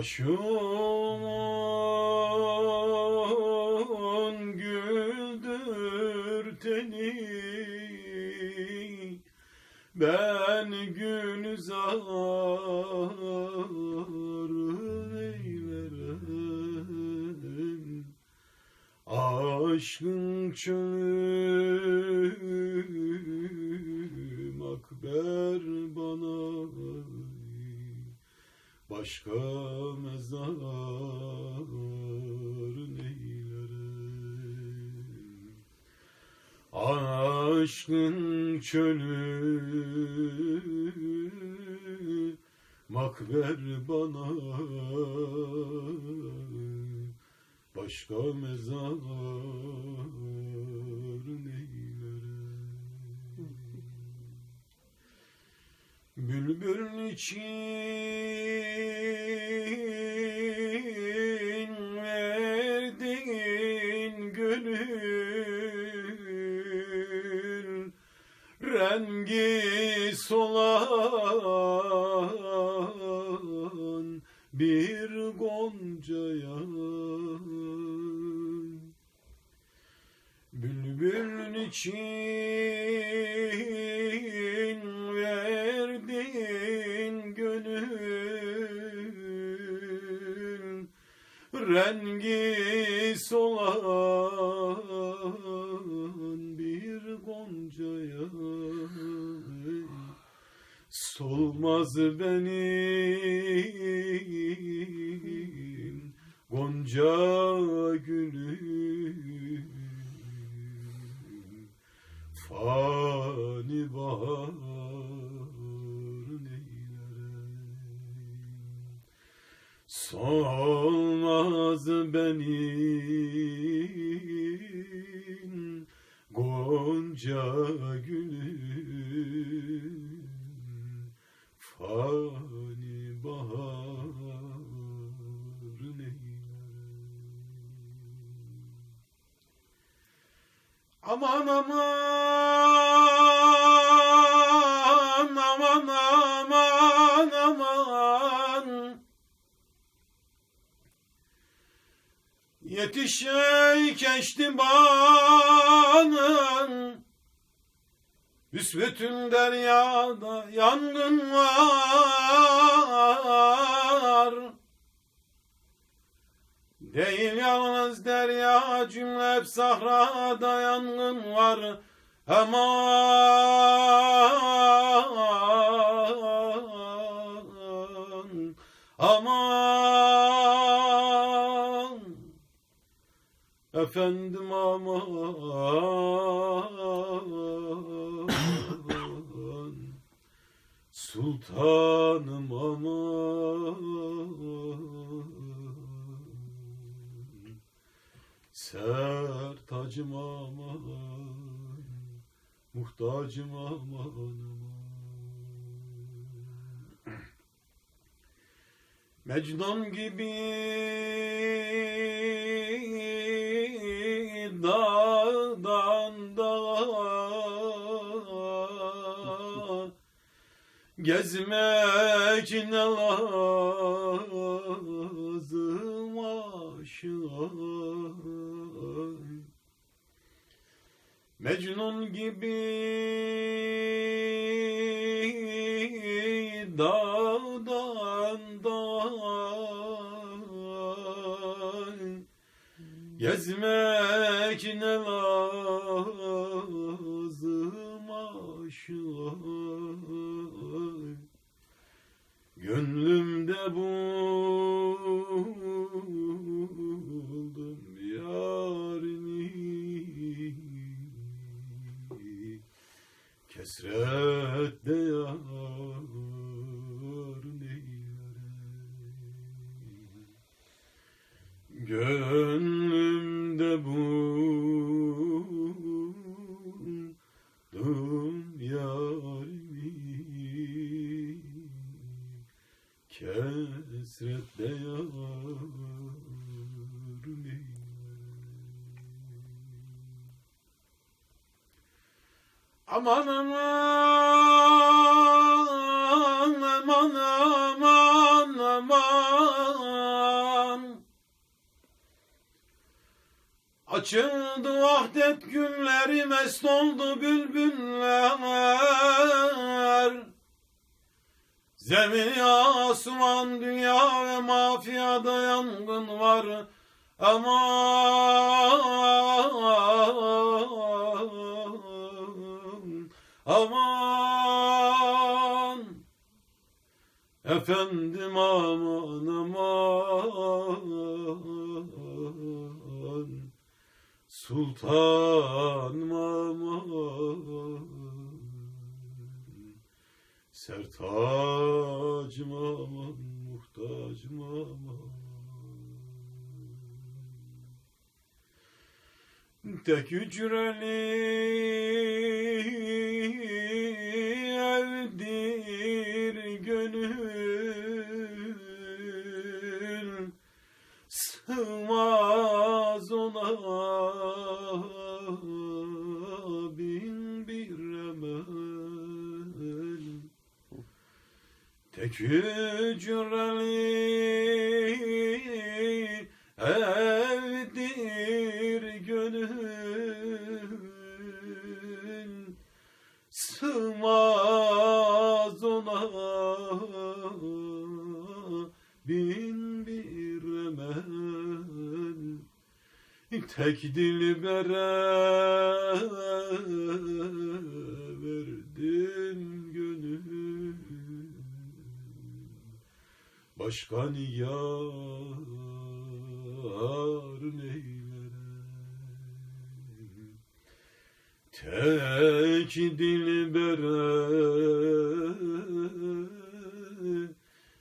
Başımın güldür teni. Ben gün zar eylerim Aşkın çölü makber bana Başka Aşkın çölü. Makber bana. Başka mezar neylerim Bülbül için verdiğin gönül rengi solan bir goncaya Bülbül için verdiğin gönül. Rengi solan bir goncaya solmaz benim gonca gülüm fani bahar neylerim solmaz benim gonca gülüm fani bahar neylerim Aman aman aman aman aman. Yetiş ey keşti banın Büsbütün deryada yangın var Değil yalnız derya cümle hep sahrada yangın var. Aman Aman. Efendim aman. Sultanım aman Sertacım aman Muhtacım aman Mecnun gibi dağdan dağa Gezmek ne lazım Mecnun gibi dağdan dağa Gezmek ne lazım Kesretle yar Aman aman aman aman aman. Açıldı vahdet günleri mest oldu bülbüller. Zemin asuman dünya ve mafyada yangın var. Aman Aman. Efendim aman aman. Sultanım aman Sertacım aman Muhtacım aman Tek hücreli Tek hücreli evdir gönül. Sığmaz ona bin bir emel. Tek dilbere verdim gönül Başka niyar neylerem Tek dilbere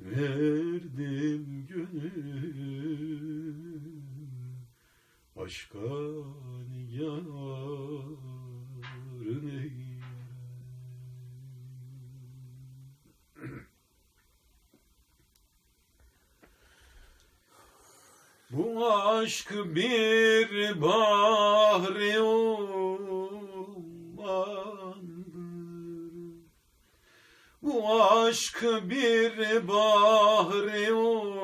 verdim gönül. Başka niyar neylerem Bu aşk bir bahri ummandır. Bu aşk bir bahri ummandır.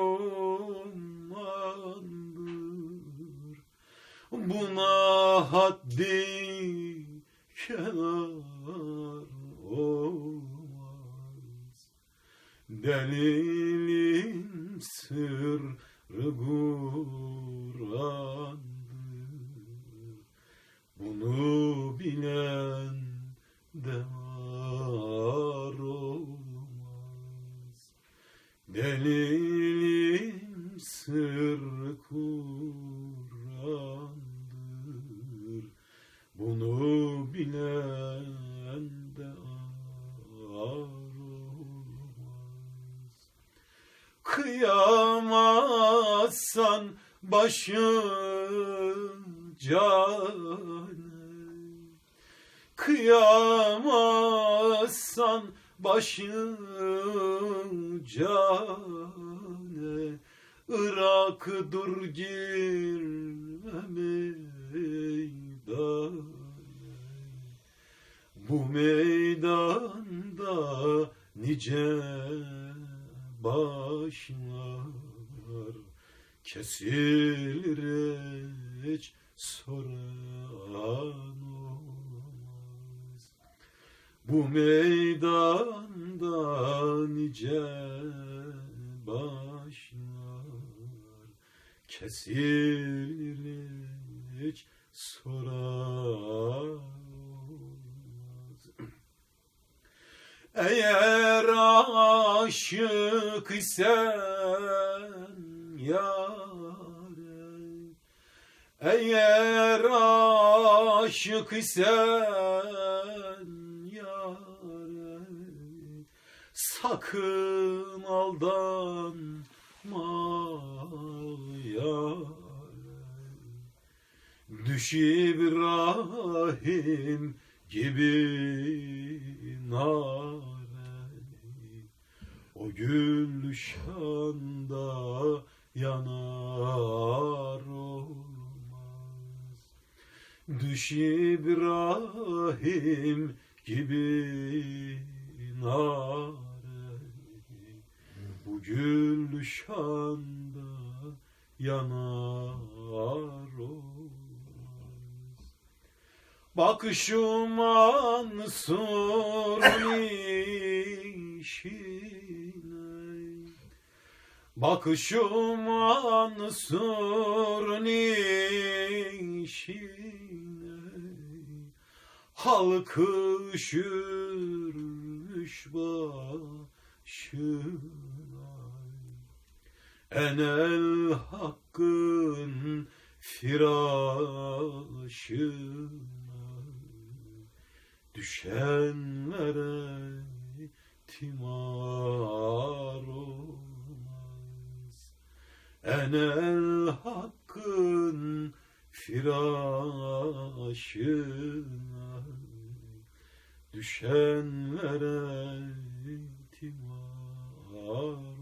Buna haddi kenar olmaz. Delilim sır Kur'an'dır. Bunu bilen de var olmaz. Delilim sır Kur'an'dır. Başın cane Kıyamazsan başın cane Irak dur girme meydana. Bu meydanda nice başlar kesilir hiç soran olmaz. Bu meydanda nice başlar kesilir hiç soran olmaz. Eğer aşık isen yâre Eğer aşık isen yâre Sakın aldanma yâre Düş İbrahim gibi nare O gülşanda yanar olmaz Düş İbrahim gibi nare Bu gülşanda yanar olmaz. Bakışım ansurun işine. Bakışım ansurun işine Halkı üşürmüş başına. Enel hakkın firâşına Düşenlere timar olmaz. Enel hakkın firâşına Düşenlere timar olmaz.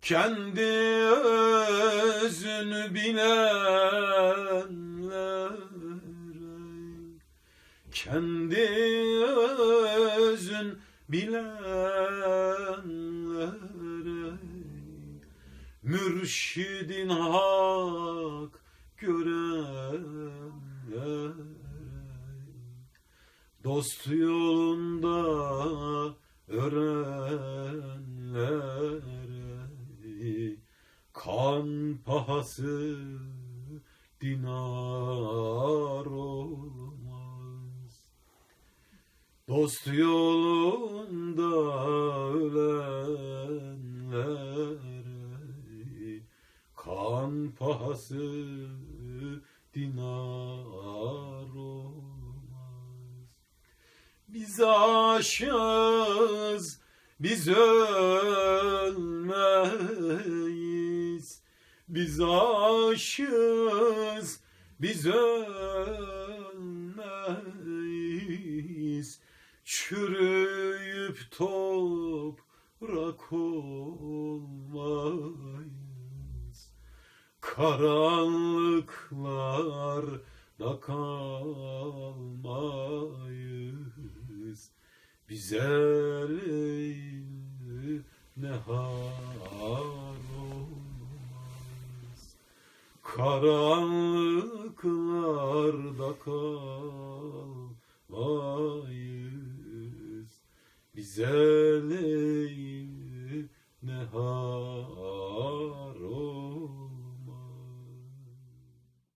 Kendi özünü bilenlere Kendi özün bilenlere Mürşidin hak görenlere Dost yolunda örenlere Kan pahası dinar olmaz. Dost yolunda aşığız, biz ölmeyiz. Biz aşığız, biz ölmeyiz. Çürüyüp toprak olmayız. Karanlıklarda kalmayız. Bize nehar olmaz. Karanlıklarda kalmayız. Bize leyl nehar